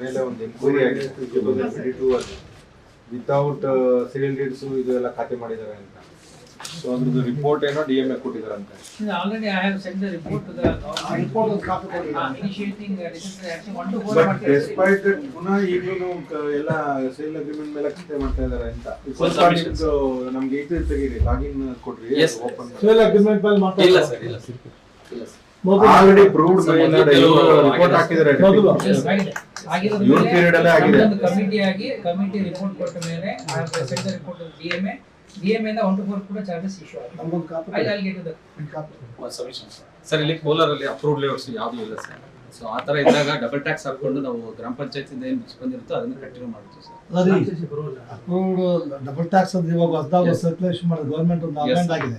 ಮೇಲೆ ಒಂದು enquiry two two ಅಲ್ಲಿ ವಿತೌಟ್ ಸೇಲ್ ಡೇಟ್ಸ್ ಇದು ಎಲ್ಲ ಖಾತೆ ಮಾಡಿದ್ದಾರೆ ಅಂತ. ಸೊ ಅದ್ರದ್ದು ರಿಪೋರ್ಟ್ ಏನೋ D M A ಕೊಟ್ಟಿದ್ದಾರಂತೆ. Already I have sent the report to the report. Uh, Initiating uh, disciplinary action, one to four but ಮಾಡ್ತಾ ದಟ್ ಪುನಃ ಈಗಲೂ ಎಲ್ಲ ಸೇಲ್ ಅಗ್ರಿಮೆಂಟ್ ಮೇಲೆ ಕತೆ ಮಾಡ್ತಾ ಇದ್ದಾರೆ ಅಂತ. ನಿಮ್ದು ನಮ್ಗೆ ಇದು ತೆಗೀರಿ. ಲಾಗಿನ್ ಕೊಡ್ರಿ ಓಪನ್ ಸೇಲ್ ಅಗ್ರಿಮೆಂಟ್ ಮೇಲೆ ಮಾತಾಡೋದು. ಇಲ್ಲ. ಸರ್ ಇಲ್ಲ ಸರ್. ಆಲ್ರೆಡಿ ಪ್ರೂವ್ಡ್ ರಿಪೋರ್ಟ್ ಹಾಕಿದ್ದಾರೆ ಇವ್ರ ಮೇಲೆ ಅಲ್ಲೇ ಆಗಿದೆ. ಕಮಿಟಿ ಆಗಿ ಕಮಿಟಿ ರಿಪೋರ್ಟ್ ಕೊಟ್ಟ ಮೇಲೆ ಆ have ರಿಪೋರ್ಟ್ ಡಿಎಂಎ. DMA ಇಂದ one to four ಕೂಡ ಚಾರ್ಜಸ್ ಇಶ್ಯೂ. ಸಬ್ಮಿಷನ್ ಸರ್ ಇಲ್ಲಿ ಕೋಲಾರಲ್ಲಿ ಅಪ್ರೂವ್ಡ್ ಲೇಔಟ್ಸ್ ಯಾವುದೂ ಇಲ್ಲ ಸರ್ ಸೊ ಆ ತರ ಇದ್ದಾಗ ಡಬಲ್ ಟ್ಯಾಕ್ಸ್ ಹಾಕೊಂಡು ನಾವು ಗ್ರಾಮ ಪಂಚಾಯತಿಂದ ಏನು ಬಂದಿರುತ್ತೋ ಅದನ್ನ ಕಂಟಿನ್ಯೂ ಮಾಡ್ತೀವಿ ಸರ್ ಅದೇ. ಅಪ್ರೂವ್ಡ್ ಡಬಲ್ ಟ್ಯಾಕ್ಸ್ ಅಂದ್ರೆ ಇವಾಗ ಹೊಸದಾಗಿ. ಸರ್ಕ್ಯುಲೇಷನ್ ಮಾಡಿದ ಗೌರ್ಮೆಂಟ್ ಒಂದು ಅಮೆಂಡ್ ಆಗಿದೆ.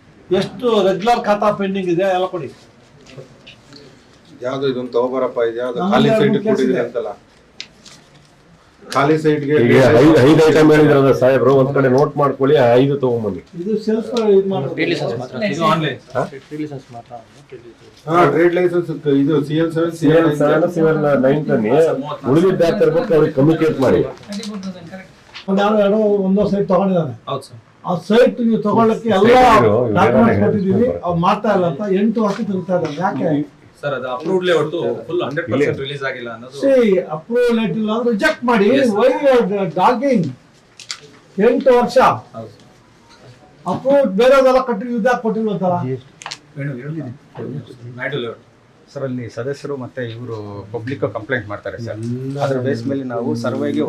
ಎಷ್ಟು ರೆಗ್ಯುಲರ್ ಖಾತಾ ಪೆಂಡಿಂಗ್ ಇದೆ ಎಲ್ಲ ಕೊಡಿ. ಯಾವ್ದು ಇದೊಂದು ತಗೋಬರಪ್ಪ ಇದು ಯಾವ್ದು ಖಾಲಿ ಸೈಟ್ ಕೊಟ್ಟಿದ್ರೆ. ಅಂತಲ್ಲ? ಖಾಲಿ ಸೈಟ್ಗೆ ಈಗ ಐದು ಐದು ಐಟಮ್ ಹೇಳಿದ್ರಲ್ಲ ಸಾಹೇಬ್ರು ಒಂದ್ ಕಡೆ ನೋಟ್ ಮಾಡ್ಕೊಳ್ಳಿ ಆ ಐದು ತಗೊಂಬನ್ನಿ. ಇದು ಸೆಲ್ಫ್ ಇದು ಮಾಡೋದು ಇದು ಆನ್ಲೈನ್ ಹಾ? ಟ್ರೇಡ್ ಲೈಸೆನ್ಸ್ ಇದು C L seven C CL L seven CL nine ತನ್ನಿ ಉಳಿದಿದ್ದ ತರ್ಬೇಕು ಅವ್ರಿಗೆ ಕಮ್ಯುನಿಕೇಟ್ ಮಾಡಿ. correct. ಎರಡು ಒಂದೋ ಸೈಟ್ ತಗೊಂಡಿದ್ದಾನೆ. ಹೌದು ಸರ್. ಆ ಸೈಟ್ ನೀವು ತಗೊಳ್ಳಕ್ಕೆ ಎಲ್ಲ ಡಾಕ್ಯುಮೆಂಟ್ ಡಾಕ್ಯುಮೆಂಟ್ಸ್ ಕೊಟ್ಟಿದ್ದೀವಿ. ಅವ್ರು ಮಾಡ್ತಾ ಇಲ್ಲ ಅಂತ ಎಂಟು ವರ್ಷ ತಿರುಗ್ತಾ ಇದ್ದಾರೆ. ಯಾಕೆ? ಸರ್ ಅದು approved layout full hundred percent release ಆಗಿಲ್ಲ ಅನ್ನೋದು. ಸಿ ಅಪ್ರೂವಲ್ ಲೆಟ್ ಇಲ್ಲ ಅಂದ್ರೆ ರಿಜೆಕ್ಟ್ ಮಾಡಿ. ವೈ ಡಾಗಿಂಗ್ ಎಂಟು ವರ್ಷ. ಅಪ್ರೂವ್ ಬೇರೆದೆಲ್ಲ ಕಟ್ಟಿಲ್ಲ ಇದಾಗ ತರ ನಾಯ್ಡು ಲೇಔಟ್ ಸರ್ ಅಲ್ಲಿ ಸದಸ್ಯರು ಮತ್ತೆ ಇವರು ಪಬ್ಲಿಕ್ ಕಂಪ್ಲೇಂಟ್ ಮಾಡ್ತಾರೆ ಸರ್. ಅದ್ರ ಬೇಸ್ ಮೇಲೆ ನಾವು ಸರ್ವೆಗೆ.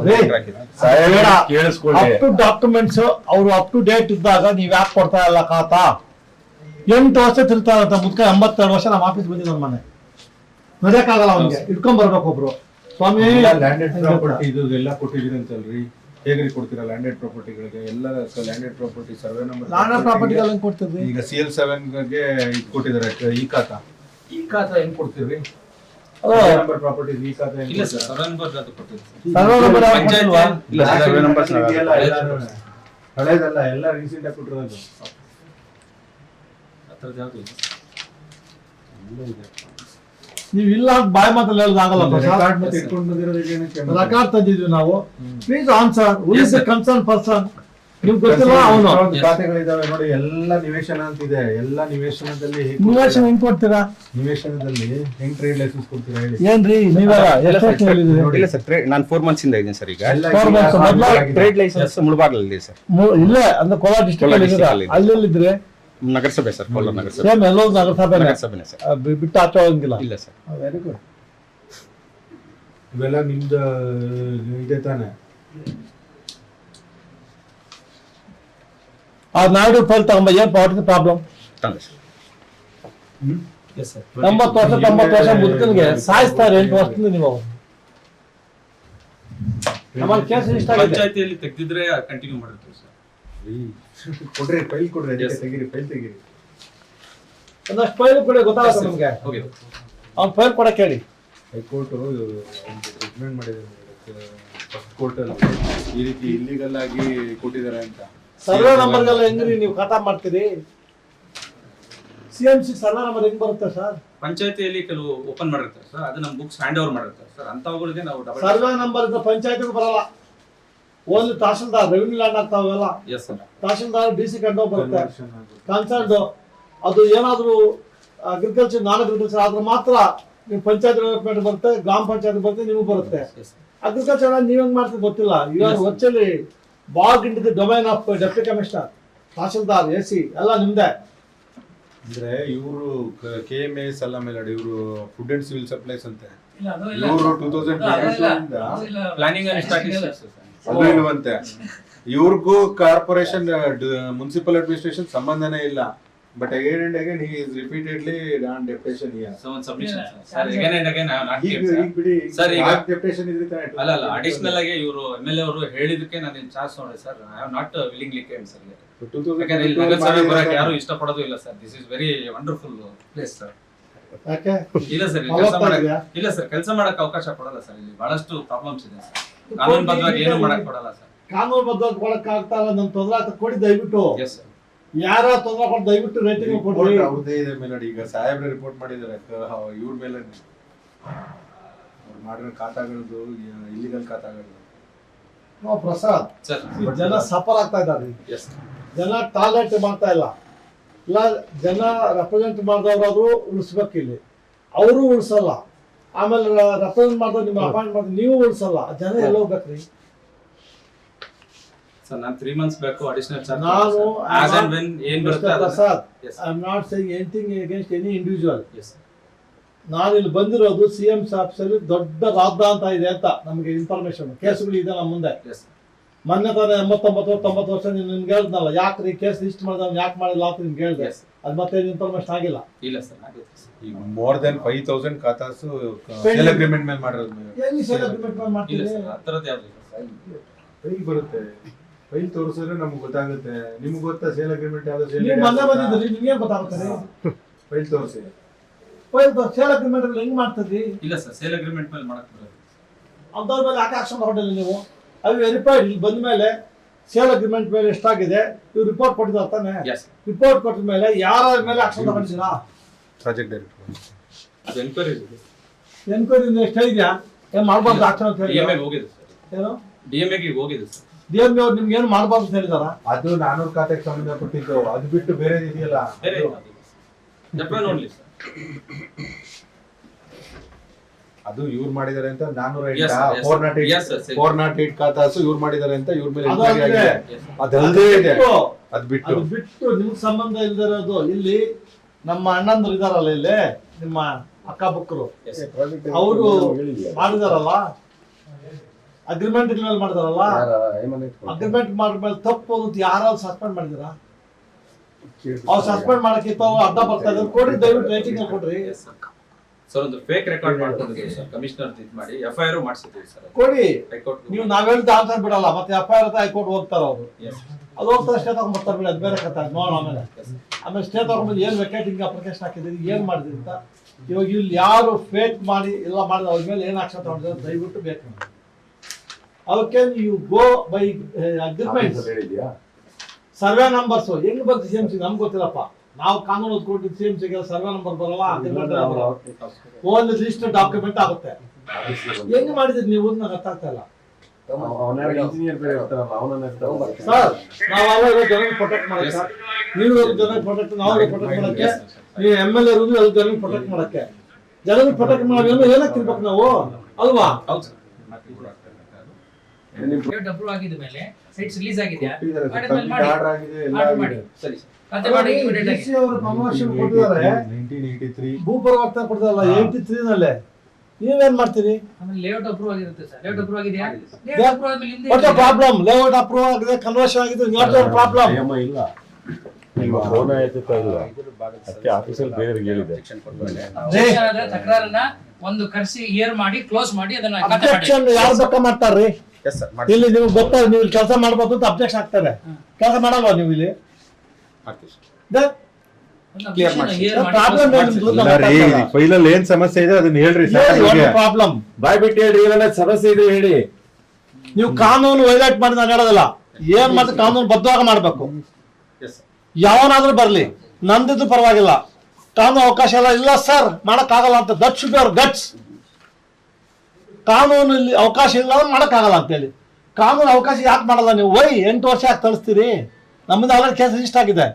ಅಪ್ ಟು ಡಾಕ್ಯುಮೆಂಟ್ಸ್ ಅವರು ಅಪ್ ಟು ಡೇಟ್ ಇದ್ದಾಗ ನೀವ್ ಯಾಕೆ ಕೊಡ್ತಾ ಇಲ್ಲ ಖಾತಾ? ಎಂಟು ವರ್ಷ ತಿರ್ತಾ ಇರತ್ತ ಮುದ್ಕ ಎಂಬತ್ತೆರಡು ವರ್ಷ ನಮ್ಮ ಆಫೀಸ್ ಬಂದಿದ್ದ ಮನೆ ನಡೆಯಕ್ಕಾಗಲ್ಲ ಅವ್ನಿಗೆ. ಇಟ್ಕೊಂಡ್ ಬರ್ಬೇಕು ಒಬ್ರು. ಸ್ವಾಮಿ. ಲ್ಯಾಂಡೆಡ್ ಪ್ರಾಪರ್ಟಿ ಇದು ಎಲ್ಲ ಕೊಟ್ಟಿದ್ದೀರಿ ಅಂತಲ್ರಿ ಹೇಗ್ರಿ ಕೊಡ್ತೀರಾ ಲ್ಯಾಂಡೆಡ್ ಪ್ರಾಪರ್ಟಿಗಳಿಗೆ ಎಲ್ಲ ಲ್ಯಾಂಡೆಡ್ ಪ್ರಾಪರ್ಟಿ ಸರ್ವೆ ನಾನಾ ನಂಬರ್ ಪ್ರಾಪರ್ಟಿಗಳನ್ನ ಕೊಡ್ತಿದ್ವಿ ಈಗ ಸಿ ಎಲ್ ಸೆವೆನ್ಗೆ ಇದು ಕೊಟ್ಟಿದ್ದಾರೆ ಈ ಖಾತಾ. ಈ ಖಾತಾ ಹೆಂಗ್ ಕೊಡ್ತೀರಿ? ನಂಬರ್ ಪ್ರಾಪರ್ಟಿ ಈ ಖಾತಾ ಹೆಂಗ್ ಇಲ್ಲ ಸರ್? ಸರ್ವೆ ನಂಬರ್ ಅದು ಕೊಟ್ಟಿದ್ದು ಸರ್. ಸರ್ವೆ ನಂಬರ್ ಯಾಕೆ ಪಂಚಾಯ್ತಿ ಕೊಟ್ಟಿಲ್ವಾ? ಇಲ್ಲ ಸರ್ ಸರ್ವೆ ನಂಬರ್ಸ್ ಹಳೇದಲ್ಲ ಎಲ್ಲ ರೀಸೆಂಟ್ ಆಗಿ ಕೊಟ್ಟಿರೋದು ಆ ಥರದ್ದು ಯಾವ್ದು ಇಲ್ಲ? ನೀವ್ ಇಲ್ಲ ಅಂತ ಬಾಯಿ ಮಾತಲ್ಲಿ ಹೇಳೋದಾಗಲ್ಲ ರೆಕಾರ್ಡ್ ತಂದಿದ್ವಿ ನಾವು. Please answer a concern person ನಿಮ್ಗೆ ಗೊತ್ತಿಲ್ಲ ಅವನು? ಖಾತೆಗಳಿದಾವೆ ನೋಡಿ ಎಲ್ಲ ನಿವೇಶನ ಅಂತ ಇದೆ. ಎಲ್ಲ ನಿವೇಶನದಲ್ಲಿ ನಿವೇಶನ ಹೆಂಗ್ ಕೊಡ್ತೀರಾ? ನಿವೇಶನದಲ್ಲಿ ಹೆಂಗ್ ಟ್ರೇಡ್ ಲೈಸೆನ್ಸ್ ಕೊಡ್ತೀರಾ ಹೇಳಿ. ಏನ್ರಿ ನೀವೆಲ್ಲ ಎಷ್ಟು? ಇಲ್ಲ ಸರ್ ಟ್ರೇಡ್ ನಾನು ಫೋರ್ ಮಂತ್ಸ್ ಇಂದ ಇದ್ದೀನಿ ಸರ್ ಈಗ. ಎಲ್ಲ ಮಂತ್ಸ್. ಟ್ರೇಡ್ ಲೈಸೆನ್ಸ್ ಮುಳಬಾಗ್ಲಲ್ಲಿ ಸರ್. ಇಲ್ಲ ಅಂದ್ರೆ ಕೋಲಾರ ಡಿಸ್ಟ್ರಿಕ್ಟ್ ಅಲ್ಲಿ ಅಲ್ಲಿದ್ರೆ ಅಲ್ಲಿ ಇದೆ. ನಗರಸಭೆ ಸರ್ ಕೋಲಾರ ನಗರಸಭೆ. ಸೇಮ್ ಎಲ್ಲೋ ನಗರಸಭೆ ನಗರಸಭೆನೇ ಸರ್. ಬಿಟ್ಟು ಆಚೆ ಹೋಗಂಗಿಲ್ಲ? ಇಲ್ಲ ಸರ್. Very good. ಇವೆಲ್ಲ ನಿಮ್ದು ಇದೆ ತಾನೆ. ಆ ನಾಯ್ಡು ಫೈಲ್ ತಗೊಂಬ ಏನ್ ಪ್ರಾಬ್ಲಮ್ ತೊಂಬತ್ತು ಸರ್ ಎಸ್ ಸರ್ ಎಂಬತ್ತು ವರ್ಷ ತೊಂಬತ್ತು ವರ್ಷ ಮುದುಕನಿಗೆ ಸಾಯಿಸ್ತಾರೆ ಎಂಟು ವರ್ಷದಿಂದ ನೀವು. ನಮ್ಮಲ್ಲಿ ಕೇಸ್ ಇಷ್ಟ ಪಂಚಾಯತಿಯಲ್ಲಿ ತೆಗ್ದಿದ್ರೆ ಕಂಟಿನ್ಯೂ ಮಾಡಿರ್ತೀವಿ ಸರ್ ಕೊಡ್ರಿ ಫೈಲ್ ಕೊಡ್ರಿ. ತೆಗೀರಿ ಫೈಲ್ ತೆಗೀರಿ. ಒಂದಷ್ಟು ಫೈಲ್ ಕೊಡಿ ಗೊತ್ತಾಗುತ್ತೆ ನಮ್ಗೆ. ಓಕೆ ಅವ್ನ ಫೈಲ್ ಕೊಡಕ್ಕೆ ಹೇಳಿ. ಹೈಕೋರ್ಟ್ ಜಡ್ಜ್ಮೆಂಟ್ ಮಾಡಿದೆ ಫಸ್ಟ್ ಕೋರ್ಟ್ ಈ ರೀತಿ ಇಲ್ಲಿಗಲ್ ಆಗಿ ಕೊಟ್ಟಿದ್ದಾರೆ ಅಂತ. ಸರ್ವೆ ನಂಬರ್ಗೆಲ್ಲ ಹೆಂಗ್ರಿ ನೀವು ಕಥಾ ಮಾಡ್ತೀರಿ? C M C survey number ಹೆಂಗ್ ಬರುತ್ತೆ ಸರ್? ಪಂಚಾಯತಿಯಲ್ಲಿ ಕೆಲವು ಓಪನ್ ಮಾಡಿರ್ತಾರೆ ಸರ್. ಅದು ನಮ್ಮ ಬುಕ್ಸ್ ಹ್ಯಾಂಡ್ ಓವರ್ ಮಾಡಿರ್ತಾರೆ ಸರ್. ಅಂತವುಗಳಿಗೆ ನಾವು ಡಬಲ್ ಸರ್ವೆ ನಂಬರ್ ಇಂದ ಪಂಚಾಯತಿಗೂ ಬರಲ್ಲ. ಒಂದು tahsildar revenue land ಆಗ್ತಾವೆಲ್ಲ yes sir tahsildar D C ಕಂಡು ಬರುತ್ತೆ. ಕನ್ಸರ್ಡ್ ಕನ್ಸರ್ನ್ ಅದು ಏನಾದರೂ ಅಗ್ರಿಕಲ್ಚರ್ ನಾನ್ ಅಗ್ರಿಕಲ್ಚರ್ ಆದ್ರೆ ಮಾತ್ರ ನೀವು ಪಂಚಾಯತ್ ಡೆವಲಪ್ಮೆಂಟ್ ಬರುತ್ತೆ ಗ್ರಾಮ ಪಂಚಾಯತ್ ಬರುತ್ತೆ ನಿಮಗೆ ಬರುತ್ತೆ. ಎಸ್ ಅಗ್ರಿಕಲ್ಚರ್ ನೀವ್ ಹೆಂಗ್ ಮಾಡ್ತೀವಿ ಗೊತ್ತಿಲ್ಲ. ಇವಾಗ virtually back into the domain of deputy commissioner tahsildar A C ಎಲ್ಲ ನಿಮ್ದೆ? ಅಂದ್ರೆ ಇವರು ಕೆ ಎಂ ಎಸ್ ಎಲ್ಲ ಮೇಲೆ ಇವರು ಫುಡ್ ಅಂಡ್ ಸಿವಿಲ್ ಸಪ್ಲೈಸ್ ಅಂತೆ. ಇಲ್ಲ, ಅದು ಇಲ್ಲ. ಇವರು two thousand. Planning and statistics ಅದು ಇಲ್ವಂತೆ. ಇವ್ರಿಗೂ ಕಾರ್ಪೊರೇಷನ್ ಮುನ್ಸಿಪಲ್ ಅಡ್ಮಿನಿಸ್ಟ್ರೇಷನ್ ಸಂಬಂಧನೇ ಇಲ್ಲ. But again and again, he is repeatedly on deputation here. So ಒಂದು submission Yeah. Sir again and again ಈಗ ಈಗ ಬಿಡಿ Sir, ಈಗ- ಡೆಪ್ರೆಷನ್ ಇದ್ರೆ ಅಲ್ಲ ಅಲ್ಲ ಅಡಿಷನಲ್ ಆಗಿ ಇವರು ಎಂ ಎಲ್ ಎ ಅವರು ಹೇಳಿದಕ್ಕೆ ನಾನು ಇಲ್ಲಿ ಚಾನ್ಸ್ ನೋಡಿದೆ sir I have not willingly came sir ಯಾಕಂದ್ರೆ ಇಲ್ಲಿ ನಗರಸಭೆ ಬರಕ್ಕೆ ಯಾರು ಇಷ್ಟಪಡೋದು ಇಲ್ಲ sir this is very wonderful place sir ಇಲ್ಲ ಸರ್ ಕೆಲಸ ಮಾಡಕ್ ಇಲ್ಲ ಸರ್ ಕೆಲಸ ಮಾಡಕ್ ಅವಕಾಶ ಕೊಡಲ್ಲ ಸರ್ ಇಲ್ಲಿ ಬಹಳಷ್ಟು ಪ್ರಾಬ್ಲಮ್ಸ್ ಇದೆ ಸರ್ ಕಾನೂನು ಬದ್ಧವಾಗಿ ಏನು ಮಾಡಕ್ ಕೊಡಲ್ಲ ಸರ್ ಕಾನೂನು ಬದ್ಧವಾಗಿ ಕೊಡಕ್ ಆಗ್ತಾ ಇಲ್ಲ ನಮ್ ತೊಂದ್ರೆ ಕೊಡಿ ದಯವಿಟ್ಟು. ಎಸ್ ಸರ್ ಯಾರ ತೊಂದ್ರೆ ಕೊಟ್ಟು ದಯವಿಟ್ಟು ರೇಟಿಂಗ್ ಕೊಡ್ರಿ. ಅವ್ರದೇ ಇದೆ ಮೇಲೆ ಈಗ ಸಾಹೇಬ್ರೆ ರಿಪೋರ್ಟ್ ಮಾಡಿದ್ದಾರೆ. ಇವ್ರ ಮೇಲೆ ಅವ್ರು ಮಾಡಿರೋ ಖಾತಾಗಳದ್ದು ಇಲ್ಲಿಗಲ್ ಖಾತಾಗಳದ್ದು. ನಾವು ಪ್ರಸಾದ್. ಜನ ಸಫರ್ ಆಗ್ತಾ ಇದ್ದಾರೆ. ಎಸ್ ಜನ ಟಾಯ್ಲೆಟ್ ಮಾಡ್ತಾ ಇಲ್ಲ. ಇಲ್ಲ ಜನ ರೆಪ್ರೆಸೆಂಟ್ ಮಾಡಿದವರಾದ್ರು ಉಳಿಸ್ಬೇಕು ಇಲ್ಲಿ ಅವರು ಉಳಿಸಲ್ಲ. ಆಮೇಲೆ ರೆಪ್ರೆಸೆಂಟ್ ಮಾಡಿದವ್ರು ನಿಮ್ಮ ಅಪಾಯಿಂಟ್ ಮಾಡಿದ್ರೆ ನೀವು ಉಳಿಸಲ್ಲ. ಜನ ಎಲ್ಲ ಹೋಗ್ಬೇಕ್ರಿ ಸರ್ ನಾನು ತ್ರೀ ಮಂತ್ಸ್ ಬೇಕು ಅಡಿಷನಲ್ ಚಾರ್ಜ್ ನಾನು ಆಸ್ ಅಂಡ್ ವೆನ್ ಏನ್ ಬರುತ್ತೆ Mr. I am not saying anything against any individual ನಾನು ಇಲ್ಲಿ ಬಂದಿರೋದು ಸಿ ಎಂ ಆಫೀಸಲ್ಲಿ ದೊಡ್ಡ ರಾಜಧಾಂತ ಇದೆ ಅಂತ ನಮಗೆ ಇನ್ಫಾರ್ಮೇಶನ್ ಕೇಸುಗಳು ಇದೆ ನಮ್ಮ ಮುಂದೆ. ಮೊನ್ನೆ ತಾನೇ ಎಂಬತ್ತೊಂಬತ್ತು ತೊಂಬತ್ತು ವರ್ಷ ನೀನು ನಿಮ್ಗೆ ಹೇಳ್ದಲ್ಲ ಯಾಕೆ ಈ ಕೇಸ್ ಲಿಸ್ಟ್ ಮಾಡಿದ ಯಾಕೆ ಮಾಡಿಲ್ಲ ಅಂತ ನಿಮ್ಗೆ ಹೇಳ್ದೆ. ಅದು ಮತ್ತೆ ಇನ್ಫಾರ್ಮೇಶನ್ ಆಗಿಲ್ಲ. ಇಲ್ಲ ಸರ್ ಆಗೈತೆ ಈಗ ಮೋರ್ ದೆನ್ ಫೈವ್ ತೌಸಂಡ್ ಖಾತಾಸು Pending. ಸೇಲ್ ಅಗ್ರಿಮೆಂಟ್ ಮೇಲೆ ಮಾಡಿರೋದು. ಸೇಲ್ ಇಲ್ಲ ಸರ್ ಆ ಥರದ್ದು ಯಾವ್ದು ಇಲ್ಲ ಸರ್. ಬರುತ್ತೆ. ಫೈಲ್ ತೋರಿಸಿದ್ರೆ ನಮ್ಗೆ ಗೊತ್ತಾಗುತ್ತೆ. ನಿಮ್ಗೆ ಗೊತ್ತಾ ಸೇಲ್ ಅಗ್ರಿಮೆಂಟ್ ಯಾವ್ದು ಸೇಲ್ ನೀವು ಮೊನ್ನೆ ಬಂದಿದ್ರಿ ನಿಮ್ಗೆ ಗೊತ್ತಾಗುತ್ತೆ ಫೈಲ್ ತೋರಿಸಿ. ಸೇಲ್ ಅಗ್ರಿಮೆಂಟ್ ಹೆಂಗ್ ಮಾಡ್ತದ್ರಿ? ಇಲ್ಲ ಸರ್ ಸೇಲ್ ಅಗ್ರಿಮೆಂಟ್ ಮೇಲೆ ಮಾಡಕ್ ಬರೋದು. ಅಂಥವ್ರ ಮೇಲೆ ಯಾಕೆ ಆಕ್ಷನ್ ತಗೊಂಡಿಲ್ಲ ನೀವು. ಅದು ವೆರಿಫೈಡ್ ಇಲ್ಲಿ ಬಂದ ಮೇಲೆ ಸೇಲ್ ಅಗ್ರಿಮೆಂಟ್ ಮೇಲೆ ಎಷ್ಟಾಗಿದೆ ಇವ್ರು ರಿಪೋರ್ಟ್ ಕೊಟ್ಟಿದ್ದಾರೆ ತಾನೆ? ಎಸ್ ರಿಪೋರ್ಟ್ ಕೊಟ್ಟ ಮೇಲೆ ಯಾರ ಮೇಲೆ ಆಕ್ಷನ್ ತಗೊಂಡಿದ್ದೀರಾ? ಪ್ರಾಜೆಕ್ಟ್ ಡೈರೆಕ್ಟರ್ ಅದು ಎನ್ಕ್ವೈರಿ ಇದೆ. ಎನ್ಕ್ವೈರಿ ಎಷ್ಟೇ ಇದೆಯಾ ಏನ್ ಮಾಡ್ಬಾರ್ದು ಆಕ್ಷನ್ ಅಂತ ಹೇಳಿ. ಹೋಗಿದೆ ಸರ್. ಏನು? ಡಿ ಎಂ ಎಗೆ ಹೋಗಿದೆ ಸರ್. ಎಂ ಅವ್ರು ನಿಮ್ಗೆ ಏನು ಮಾಡ್ಬಾರ್ದು ಅಂತ ಹೇಳಿದಾರ? ಅದು ನಾನೂರು ಖಾತೆಗೆ ಸಂಬಂಧಪಟ್ಟಿದ್ದು ಅದು ಬಿಟ್ಟು ಬೇರೆ ಇದೆಯಲ್ಲ ಬೇರೆ ಜಪಾನ್ ಓನ್ಲಿ ಸರ್. ಅದು ಇವ್ರು ಮಾಡಿದಾರೆ ಅಂತ ನಾನೂರ Yes, sir, yes, four nought sir. Eight Yes, sir, sir. Four nought eight ಖಾತಾಸು ಇವ್ರು ಮಾಡಿದಾರೆ ಅಂತ ಇವ್ರ ಮೇಲೆ ಅದು inquiry ಅಲ್ಲದೆ ಆಗಿದೆ. Yes. ಅದಲ್ಲದೆ ಇದೆ. ಬಿಟ್ಟು, ಅದ್ ಬಿಟ್ಟು. ಅದು ಬಿಟ್ಟು ನಿಮ್ಗೆ ಸಂಬಂಧ ಇಲ್ದಿರೋದು ಇಲ್ಲಿ ನಮ್ಮ ಅಣ್ಣಂದ್ರು ಇದಾರಲ್ಲ ಇಲ್ಲಿ? ನಿಮ್ಮ ಅಕ್ಕ ಬುಕ್ಕರು Yes. ಅವರು ಮಾಡಿದಾರಲ್ಲ? ಅಗ್ರಿಮೆಂಟ್ ಮೇಲೆ ಮಾಡಿದಾರಲ್ಲ? ಅಗ್ರಿಮೆಂಟ್ ಮಾಡಿದ್ಮೇಲೆ ತಪ್ಪು ಅಂತ ಯಾರು ಸಸ್ಪೆಂಡ್ ಮಾಡಿದಿರಾ? ಅವ್ರು ಸಸ್ಪೆಂಡ್ ಮಾಡಕ್ಕಿಂತ ಅರ್ಧ ಅಡ್ಡ ಬರ್ತಾ ಇದ್ದಾರೆ. ಕೊಡ್ರಿ ದಯವಿಟ್ಟು ರೇಟಿಂಗ್ ಕೊಡ್ರಿ. ಸರ್ ಸರ್ ಒಂದು ಫೇಕ್ ರೆಕಾರ್ಡ್ ಮಾಡ್ಕೊಂಡಿದ್ದೀವಿ ಸರ್. ಕಮಿಷನರ್ ಇದು ಮಾಡಿ ಎಫ್ ಐ ಆರ್ ಮಾಡಿಸಿದ್ದೀವಿ ಸರ್. ಕೊಡಿ. ಹೈಕೋರ್ಟ್ ನೀವು ನಾವ್ ಹೇಳಿದ ಆನ್ಸರ್ ಬಿಡಲ್ಲ ಮತ್ತೆ ಎಫ್ ಐ ಆರ್ ಹೈಕೋರ್ಟ್ ಹೋಗ್ತಾರ ಅವರು. ಅದು ಹೋಗ್ತಾರೆ ಸ್ಟೇ ತಗೊಂಡ್ ಬರ್ತಾರೆ ಬಿಡಿ ಅದು ಬೇರೆ ಕಥೆ ನೋಡೋಣ ಆಮೇಲೆ. ಆಮೇಲೆ ಸ್ಟೇ ತಗೊಂಡ್ಬಂದು ಏನ್ ವೆಕೇಟಿಂಗ್ ಅಪ್ಲಿಕೇಶನ್ ಹಾಕಿದ್ದೀರಿ ಏನ್ ಮಾಡಿದ್ರಿ ಅಂತ. ಇವಾಗ ಇಲ್ಲಿ ಯಾರು ಫೇಕ್ ಮಾಡಿ ಎಲ್ಲ ಮಾಡಿದ ಅವ್ರ ಮೇಲೆ ಏನು ಆಕ್ಷನ್ ತಗೊಂಡಿದ್ದಾರೆ ದಯವಿಟ್ಟು ಬೇಕು ನಮ್ಗೆ. Can you go by agreement survey numbers ಹೆಂಗ್ ಬರ್ತೀವಿ ಸಿ ಎಂ ಸಿ ನಮ್ಗೆ ಗೊತ್ತಿಲ್ಲಪ್ಪ. ನಾವು ಕಾನೂನು ಓದ್ಕೊಟ್ಟಿದ್ದು ಸಿ ಎಂ ಸಿಗೆ ಸರ್ವೆ ನಂಬರ್ ಬರಲ್ಲ ಒಂದು ಲಿಸ್ಟ್ ಡಾಕ್ಯುಮೆಂಟ್ ಆಗುತ್ತೆ. ಹೆಂಗ್ ಮಾಡಿದ್ರಿ ನೀವು? ನಂಗೆ ಅರ್ಥ ಆಗ್ತಾ ಇಲ್ಲ ಸರ್ ನಾವು ಅವಾಗ ಜನರಿಗೆ ಪ್ರೊಟೆಕ್ಟ್ ಮಾಡಕ್ಕೆ ನೀವು ಜನ ಪ್ರೊಟೆಕ್ಟ್ ನಾವು ಪ್ರೊಟೆಕ್ಟ್ ಮಾಡಕ್ಕೆ ನೀವು ಎಂ ಎಲ್ ಎ ಜನರಿಗೆ ಪ್ರೊಟೆಕ್ಟ್ ಮಾಡಕ್ಕೆ. ಜನರಿಗೆ ಪ್ರೊಟೆಕ್ಟ್ ಮಾಡೋದು ಏನಕ್ಕೆ ತಿನ್ಬೇಕು ನಾವು? ಅಲ್ವಾ? ಹೌದು ಅಪ್ರೂವ್ ಆಗಿದ ಮೇಲೆ ಸೈಟ್ಸ್ ರಿಲೀಸ್ ಆಗಿದೆಯಾ ಸರ್. ಪ್ರಮೋಷನ್ ಕೊಟ್ಟಿದ್ದಾರೆ ಏಯ್ಟಿ ತ್ರೀ ಏಯ್ಟಿ ನಲ್ಲೇ ನೀವೇನ್ ಮಾಡ್ತೀರಿ ಆಮೇಲೆ ಲೇಔಟ್ ಅಪ್ರೂವ್ ಆಗಿರುತ್ತೆ ಸರ್ ಲೇಔಟ್ ಅಪ್ರೂವ್ ಆಗಿದೆಯಾ. ಲೇಔಟ್ ಅಪ್ರೂವ್ ಆದ್ಮೇಲೆ ಹಿಂದೆ ವಾಟ್ ಪ್ರಾಬ್ಲಮ್ ಲೇಔಟ್ ಅಪ್ರೂವ್ ಆಗಿದೆ ಕನ್ವರ್ಷನ್ ಆಗಿದೆ ಪ್ರಾಬ್ಲಮ್ ಇಲ್ಲ ನಿಮ್ಮ ಫೋನ್ ಆಯ್ತು ಇಲ್ಲ ಅದಕ್ಕೆ ಆಫೀಸಲ್ಲಿ ಬೇರೆಯವ್ರಿಗೆ ಹೇಳಿದೆ. ತಕರಾರನ್ನ ಒಂದು ಕರೆಸಿ ಇಯರ್ ಮಾಡಿ ಕ್ಲೋಸ್ ಮಾಡಿ ಅದನ್ನ ಅಬ್ಜೆಕ್ಷನ್ ಯಾರು ಬಕ್ಕ ಮಾಡ್ತಾರ್ರಿ? ಎಸ್ ಸರ್ ಮಾಡಿ ಇಲ್ಲಿ ನಿಮ್ಗೆ ಗೊತ್ತಾ ನೀವು ಕೆಲಸ ಮಾಡ್ಬೋದು ಅಂತ ಅಬ್ಜೆಕ್ಷನ್ ಆಗ್ತಾರೆ ಕೆಲಸ ಮಾಡಲ್ವಾ ನೀವು ಇಲ್ಲಿ? ಮಾಡ್ತೀವಿ ಸರ್. Objection ಮಾಡಿ. ಪ್ರಾಬ್ಲಮ್ ಫೈಲಲ್ಲಿ ಏನ್ ಸಮಸ್ಯೆ ಇದೆ ಅದನ್ನ ಹೇಳ್ರಿ. ಪ್ರಾಬ್ಲಮ್ ಬಾಯ್ ಬಿಟ್ಟು ಹೇಳ್ರಿ ಏನಾರ ಸಮಸ್ಯೆ ಇದೆ ಹೇಳಿ. ನೀವು ಕಾನೂನು ವೈಲೇಟ್ ಮಾಡಿ ಹೇಳೋದಲ್ಲ ಏನ್ ಮತ್ತೆ ಕಾನೂನು ಬದ್ಧವಾಗಿ ಮಾಡ್ಬೇಕು. ಯಾವನಾದ್ರೂ ಬರ್ಲಿ ನಂದಿದ್ದು ಪರವಾಗಿಲ್ಲ. ಕಾನೂನು ಅವಕಾಶ ಎಲ್ಲ ಇಲ್ಲ, ಸರ್. ಮಾಡೋಕ್ಕಾಗಲ್ಲ ಅಂತ ದಟ್ ಶುಡ್ ಅವ್ರ ಗಟ್ಸ್ ಕಾನೂನು ಇಲ್ಲಿ ಅವಕಾಶ ಇಲ್ಲ ಅಂದ್ರೆ ಮಾಡಕ್ಕಾಗಲ್ಲ ಅಂತೇಳಿ ಕಾನೂನು ಅವಕಾಶ ಯಾಕೆ ಮಾಡಲ್ಲ ನೀವು? ವೈ, ಎಂಟು ವರ್ಷ ಯಾಕೆ ತಳಿಸ್ತೀರಿ? ನಮ್ಮಿಂದ ಆಲ್ರೆಡಿ ಕೇಸ್ ರಿಜಿಸ್ಟರ್ ಆಗಿದೆ.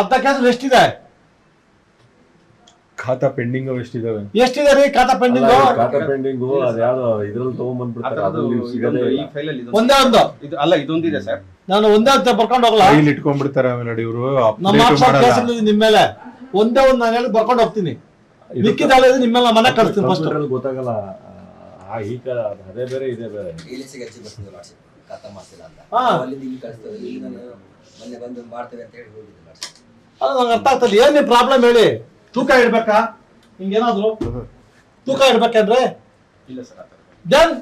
ಅರ್ಧ ಕೇಸ್ ಎಷ್ಟಿದೆ ಖಾತಾ ಪೆಂಡಿಂಗ್ ಎಷ್ಟಿದಾವೆ? ಎಷ್ಟಿದೆ ರೀ ಖಾತಾ ಪೆಂಡಿಂಗ್? ಖಾತಾ ಪೆಂಡಿಂಗ್ ಅದ್ಯಾವ್ದೋ ಇದ್ರಲ್ಲಿ ತಗೊಂಡ್ಬಂದ್ಬಿಡ್ತಾರೆ ಅದ್ರಲ್ಲಿ ಇದೊಂದು ಈ ಇಲ್ಲ ಫೈಲಲ್ಲಿ ಒಂದೇ ಒಂದು. ಇದು ಅಲ್ಲ ಇದೊಂದಿದೆ ಸರ್. ನಾನು ಒಂದೇ ಅಂತ ಬರ್ಕೊಂಡು ಹೋಗಲ್ಲ ಇಲ್ಲಿ ಇಟ್ಕೊಂಡ್ಬಿಡ್ತಾರೆ ಆಮೇಲೆ ನೋಡಿ ಇವರು ನಮ್ಮ ಕೇಸ್ ನಿಮ್ಮ ಮೇಲೆ. ಒಂದೇ ಒಂದು ನಾನು ಹೇಳಿ ಬರ್ಕೊಂಡು ಹೋಗ್ತೀನಿ. ಮಿಕ್ಕಿದೆಲ್ಲ ಇದು ನಿಮ್ಮೆಲ್ಲ ಮನೆ ಕಳಿಸ್ತೀನಿ ಫಸ್ಟ್ ಗೊತ್ತಾಗಲ್ಲ. ಆ, ಈ ಕ- ಅದೇ ಬೇರೆ ಇದೆ ಬೇರೆ. ಖಾತಾ ಮಾಡ್ತಿಲ್ಲ ಅಂತ. ಅಲ್ಲಿಂದ ಇಲ್ಲಿ ಕಳಿಸ್ತೇವೆ ಇಲ್ಲಿ ನಾನು ಮೊನ್ನೆ ಬಂದು ಮಾಡ್ತೇವೆ ಅಂತ ಹೇಳಿ ಹೋಗಿದ್ದೆ ಅದು ನಂಗೆ ಅರ್ಥ ಆಗ್ತದೆ. ಏನ್ ಪ್ರಾಬ್ಲಮ್ ಹೇಳಿ? ತೂಕ ಇಡ್ಬೇಕಾ? ಹಿಂಗೇನಾದ್ರು? ತೂಕ ಇಡ್ಬೇಕಂದ್ರೆ ಇಲ್ಲ sir then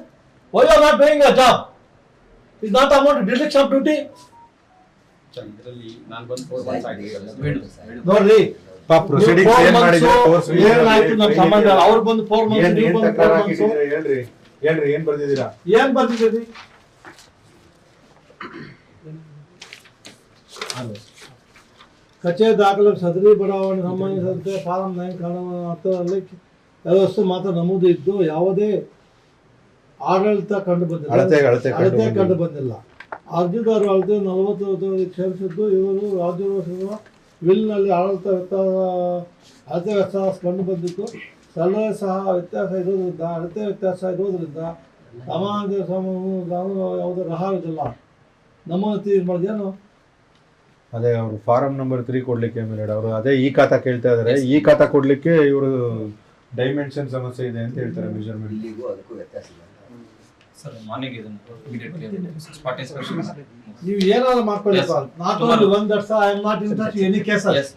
why are not doing a job is not amount distraction of duty ಇದರಲ್ಲಿ ನಾನು ಬಂದು ಫೋರ್ ಮಂತ್ಸ್ ಆಗಿದೆ ನೋಡ್ರಿ ಪ್ರೊಸೀಡಿಂಗ್ ಏನ್ ಮಾಡಿದ್ರೆ? Months ಏನಾಯ್ತು ನಮ್ ಸಂಬಂಧ? ಅವ್ರು ಬಂದು ಫೋರ್ ಮಂತ್ಸ್ ಏನ್ ನೀವು ಬಂದು ಫೋರ್ ಮಂತ್ಸ್ ಹೇಳ್ರಿ ಹೇಳ್ರಿ ಏನ್ ಬರ್ದಿದ್ದೀರಾ? ಏನ್ ಬರ್ತಿದ್ದೀರಿ ಕಚೇರಿ ದಾಖಲೆ ಸದರಿ ಬಡಾವಣೆ ಸಂಬಂಧಿಸಿದಂತೆ ಫಾರಂ ನೈನ್ ಹತ್ತರಲ್ಲಿ ವ್ಯವಸ್ಥೆ ಮಾತ್ರ ನಮೂದು ಇದ್ದು ಯಾವುದೇ ಆಡಳಿತ ಕಂಡು ಬಂದಿಲ್ಲ. ಅಳತೆ ಕಂಡು ಬಂದಿಲ್ಲ. ಅರ್ಜಿದಾರರು ಅಳತೆ ನಲವತ್ತು ಕ್ಷೇಮಿಸಿದ್ದು ಇವರು ರಾಜ್ಯೋತ್ಸವ ವಿಲ್ನಲ್ಲಿ ಆಡಳಿತ ವ್ಯತ್ಯಾಸ ಅಳತೆ ವ್ಯತ್ಯಾಸ ಕಂಡು ಬಂದಿತ್ತು ಸಲಹೆ ಸಹ ವ್ಯತ್ಯಾಸ ಇರೋದ್ರಿಂದ ಅಳತೆ ವ್ಯತ್ಯಾಸ ಇರೋದ್ರಿಂದ ಸಮಾಜ ಸಮ ಯಾವುದೇ ಇದಿಲ್ಲ ನಮ್ಮ ನಮ್ಮತಿ ಮಾಡಿದೇನು ಅದೇ ಅವರು ಫಾರಂ ನಂಬರ್ ತ್ರೀ ಕೊಡ್ಲಿಕ್ಕೆ ಮೇಲೆ ಅವರು ಅದೇ ಈ ಖಾತಾ ಕೇಳ್ತಾ ಇದಾರೆ. ಈ ಖಾತಾ ಕೊಡ್ಲಿಕ್ಕೆ ಇವರು ಡೈಮೆನ್ಷನ್ ಸಮಸ್ಯೆ ಇದೆ ಅಂತ ಹೇಳ್ತಾರೆ ಮೆಜರ್ಮೆಂಟ್ ಇಲ್ಲಿಗೂ ಅದಕ್ಕೂ ವ್ಯತ್ಯಾಸ ಇಲ್ಲ ಸರ್ ಮಾರ್ನಿಂಗ್ ಇದನ್ನು ಇಮಿಡಿಯೇಟ್ಲಿ ಸ್ಪಾಟ್ ಇನ್ಸ್ಪೆಕ್ಷನ್ ನೀವು ಏನಾದರೂ ಮಾಡ್ಕೊಳ್ಳಿ not only one that's I am not interest any case yes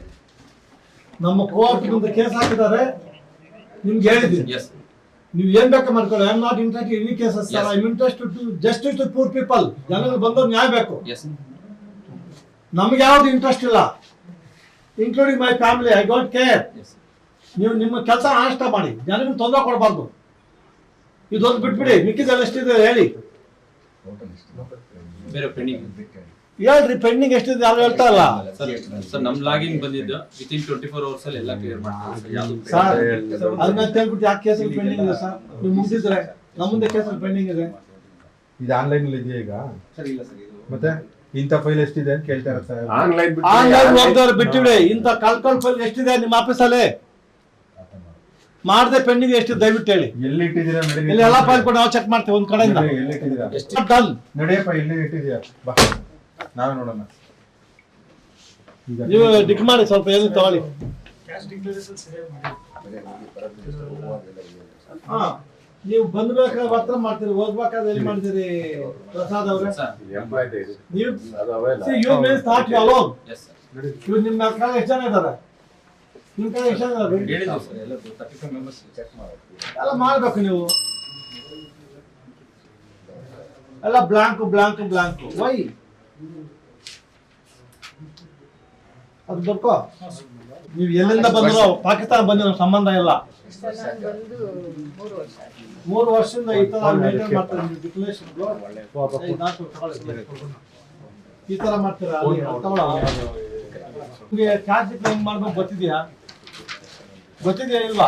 ನಮ್ಮ ಕೋರ್ಟ್ ಒಂದು ಕೇಸ್ ಹಾಕಿದ್ದಾರೆ. ನಿಮ್ಗೆ ಹೇಳಿದ್ದೀನಿ ಎಸ್ ನೀವು ಏನ್ ಬೇಕು ಮಾಡ್ಕೊಳ್ಳಿ. I am not interest any cases sir I am interest to justice to poor people ಜನರಿಗೆ ಬಂದವ್ರು ನ್ಯಾಯ ಬೇಕು. ಎಸ್ ನಮ್ಗೆ ಯಾವ್ದು ಇಂಟ್ರೆಸ್ಟ್ ಇಲ್ಲ. Including my family I don't care ನೀವು ನಿಮ್ಮ ಕೆಲಸ ಅನಿಷ್ಟ ಮಾಡಿ. ಜನರಿಗೆ ತೊಂದರೆ ಕೊಡಬಾರ್ದು. ಇದೊಂದು ಬಿಟ್ಬಿಡಿ. ಮಿಕ್ಕಿದೆಲ್ಲ ಎಷ್ಟಿದೆ ಹೇಳಿ. ಬೇರೆ ಪೆಂಡಿಂಗ್ ಹೇಳ್ರಿ ಪೆಂಡಿಂಗ್ ಎಷ್ಟಿದೆ ಯಾರು ಹೇಳ್ತಾ ಇಲ್ಲ. ಸರ್ ಸರ್ ನಮ್ ಲಾಗಿನ್ ಬಂದಿದ್ದು within twenty four hours ಅಲ್ಲಿ ಎಲ್ಲ ಕ್ಲಿಯರ್ ಸರ್ ಅದನ್ನ ಹೇಳ್ಬಿಟ್ಟು ಯಾಕೆ ಕೇಸಲ್ಲಿ ಪೆಂಡಿಂಗ್ ಇದೆ ಸರ್? ನೀವು ಮುಗಿಸಿದ್ರೆ ನಮ್ಮ ಮುಂದೆ ಕೇಸಲ್ಲಿ ಪೆಂಡಿಂಗ್ ಇದೆ. ಇದು ಆನ್ಲೈನ್ ಅಲ್ಲಿ ಇದೆಯಾ ಈಗ? ಸರ್ ಇಲ್ಲ ಸರ್ ಮತ್ತೆ? ಇಂಥ ಫೈಲ್ ಎಷ್ಟಿದೆ ಅಂತ ಕೇಳ್ತಾರೆ ಇರ್ತಾರೆ ಆನ್ಲೈನ್ ಆನ್ಲೈನ್ ಹೋಗ್ದವ್ರು ಬಿಟ್ಟಿಬಿಡಿ ಇಂಥ ಕಳ್ಕೊಂಡ್ ಫೈಲ್ ಎಷ್ಟಿದೆ? ನಿಮ್ಮ ಆಫೀಸಲ್ಲಿ ಮಾಡದೆ ಪೆಂಡಿಂಗ್ ಎಷ್ಟು? ದಯವಿಟ್ಟು ಹೇಳಿ. ಎಲ್ಲಿ ಇಟ್ಟಿದ್ದೀರಾ ನಡಿ ಇಲ್ಲಿ ಎಲ್ಲ ಫೈಲ್ ಕೊಟ್ಟು ನಾವು ಚೆಕ್ ಮಾಡ್ತೀವಿ ಒಂದ್ ಕಡೆಯಿಂದ. ಎಲ್ಲಿ ಇಟ್ಟಿದ್ದೀರಾ ಡನ್ ನಡೆಯಪ್ಪ ಎಲ್ಲಿ ಇಟ್ಟಿದ್ಯಾ ಬಾ. ನಾವೇ ನೋಡೋಣ. ಈಗ ನೀವು ಡಿಕ್ ಮಾಡಿ ಸ್ವಲ್ಪ ಏನು ತಗೊಳ್ಳಿ. ಹಾ. ನೀವು ಬಂದ್ಬೇಕಾದ್ರೆ ಮಾತ್ರ ಮಾಡ್ತೀರಿ ಹೋಗ್ಬೇಕಾದ್ರೆ ಎಲ್ಲಿ ಮಾಡ್ತೀರಿ ಪ್ರಸಾದ್ ಅವ್ರೆ? ಸರ್ ನೀವು you means not you alone yes sir ಇವ್ರು ನಿಮ್ಮ ಕಡೆ ಎಷ್ಟು ಜನ ಇದ್ದಾರೆ? ನಿಮ್ಮ ಕಡೆ ಎಷ್ಟು ಜನ ಇದ್ದಾರೆ? ಸರ್ ಎಲ್ಲ ತರ್ಟಿ ಫೈವ್ ಮೆಂಬರ್ಸ್ ಚೆಕ್ ಮಾಡಿ ಎಲ್ಲ ಮಾಡ್ಬೇಕು ನೀವು. ಎಲ್ಲ ಬ್ಲಾಂಕು ಬ್ಲಾಂಕು ಬ್ಲಾಂಕ್. ವೈ? ಅದು ಬರ್ಕೋ ನೀವು ಎಲ್ಲಿಂದ ಬಂದ್ರು ಪಾಕಿಸ್ತಾನ ಬಂದಿರೋ ಸಂಬಂಧ ಇಲ್ಲ. ಮೂರು ವರ್ಷದಿಂದ ಈ ತರ ಮೇಂಟೈನ್ ಮಾಡ್ತಾರೆ ನೀವು ಡಿಕ್ಲೇಷನ್ ಈ ತರ ಮಾಡ್ತೀರಾ? ನಿಮಗೆ ಚಾರ್ಜ್ ಕ್ಲೈಮ್ ಮಾಡ್ಬೇಕು ಗೊತ್ತಿದ್ಯಾ? ಗೊತ್ತಿದ್ಯಾ ಇಲ್ವಾ?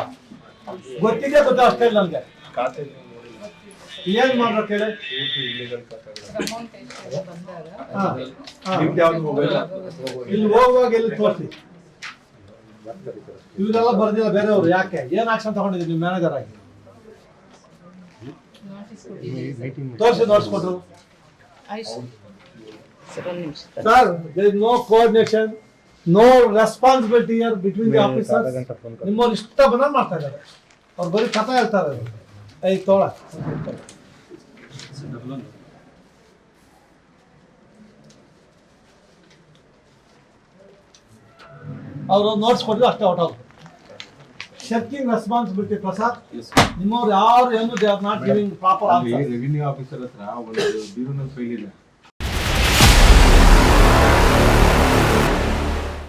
ಗೊತ್ತಿದ್ಯಾ ಗೊತ್ತ? ಅಷ್ಟೇ ಇಲ್ಲ ನಮ್ಗೆ ಏನ್ ಮಾಡ್ಬೇಕು ಹೇಳಿ? ಹಾ, ಹಾ. ನಿಮ್ದು ಇಲ್ಲಿ ಹೋಗುವಾಗ ಎಲ್ಲಿ ತೋರಿಸಿ? ಇವರೆಲ್ಲ ಬರ್ದಿಲ್ಲ ಬೇರೆಯವರು. ಯಾಕೆ? ಏನ್ ಆಕ್ಷನ್ ತಗೊಂಡಿದ್ದೀರಿ ನೀವು ಮ್ಯಾನೇಜರ್ ಆಗಿ? ತೋರಿಸಿ ನೋಡ್ಸ್ಕೊಟ್ರು sir no coordination no responsibility here between the officers ನಿಮ್ಮವ್ರು ಇಷ್ಟ ಬಂದ ಮಾಡ್ತಾ ಇದ್ದಾರೆ. ಅವ್ರು ಬರೀ ಕಥೆ ಹೇಳ್ತಾರೆ ಐ ತೋಳ ಡಬಲ್ ಒಂದು ಅವರು ನೋಟ್ಸ್ ಕೊಟ್ಟರು ಅಷ್ಟೇ ಔಟ್ ಆಗುತ್ತೆ ಶಕ್ತಿ ರೆಸ್ಪಾನ್ಸಿಬಿಲಿಟಿ ಪ್ರಸಾದ್. ನಿಮ್ಮವ್ರು ಯಾರು ಏನು they are not giving proper answer revenue officer ಹತ್ರ ಒಂದು ಬೀರುನಲ್ಲಿ ಫೈಲ್ ಇದೆ.